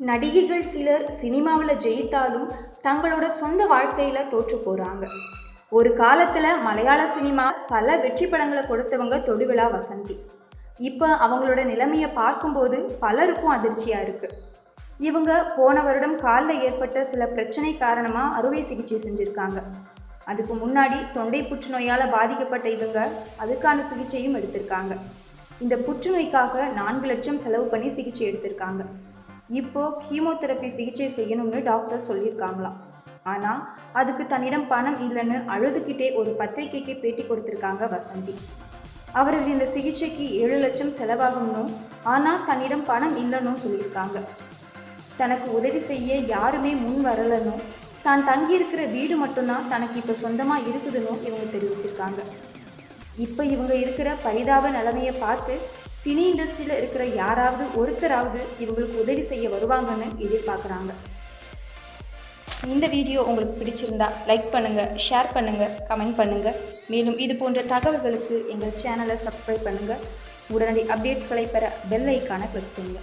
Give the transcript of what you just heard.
நடிகைகள் சிலர் சினிமாவில் ஜெயித்தாலும் தங்களோட சொந்த வாழ்க்கையில் தோற்று போகிறாங்க ஒரு காலத்தில் மலையாள சினிமா பல வெற்றி படங்களை கொடுத்தவங்க தொடுவிழா வசந்தி. இப்போ அவங்களோட நிலைமையை பார்க்கும்போது பலருக்கும் அதிர்ச்சியாக இருக்குது இவங்க போன வருடம் காலில் ஏற்பட்ட சில பிரச்சனை காரணமாக அறுவை சிகிச்சை செஞ்சுருக்காங்க. அதுக்கு முன்னாடி தொண்டை புற்றுநோயால் பாதிக்கப்பட்ட இவங்க அதுக்கான சிகிச்சையும் எடுத்திருக்காங்க. இந்த புற்றுநோய்க்காக நான்கு லட்சம் செலவு பண்ணி சிகிச்சை எடுத்திருக்காங்க. இப்போ கீமோதெரப்பி சிகிச்சை செய்யணும்னு டாக்டர் சொல்லியிருக்காங்களாம். ஆனால் அதுக்கு தன்னிடம் பணம் இல்லைன்னு அழுதுகிட்டே ஒரு பத்திரிக்கைக்கு பேட்டி கொடுத்திருக்காங்க வசந்தி. அவரது இந்த சிகிச்சைக்கு ஏழு லட்சம் செலவாகணும் ஆனால் தன்னிடம் பணம் இல்லைன்னு சொல்லியிருக்காங்க. தனக்கு உதவி செய்ய யாருமே முன் வரலனும் தான் தங்கியிருக்கிற வீடு மட்டும்தான் தனக்கு இப்போ சொந்தமாக இருக்குதுன்னு இவங்க தெரிவிச்சிருக்காங்க. இப்போ இவங்க இருக்கிற பரிதாப நிலைமையை பார்த்து சினி இண்டஸ்ட்ரியில் இருக்கிற யாராவது ஒருத்தராவது இவங்களுக்கு உதவி செய்ய வருவாங்கன்னு எதிர்பார்க்குறாங்க. இந்த வீடியோ உங்களுக்கு பிடிச்சிருந்தா லைக் பண்ணுங்கள் ஷேர் பண்ணுங்கள் கமெண்ட் பண்ணுங்கள் மேலும் இது போன்ற தகவல்களுக்கு எங்கள் சேனலை சப்ஸ்கிரைப் பண்ணுங்கள் உடனடி அப்டேட்ஸ்களை பெற பெல் ஐக்கானை கிளிக் செய்யுங்க.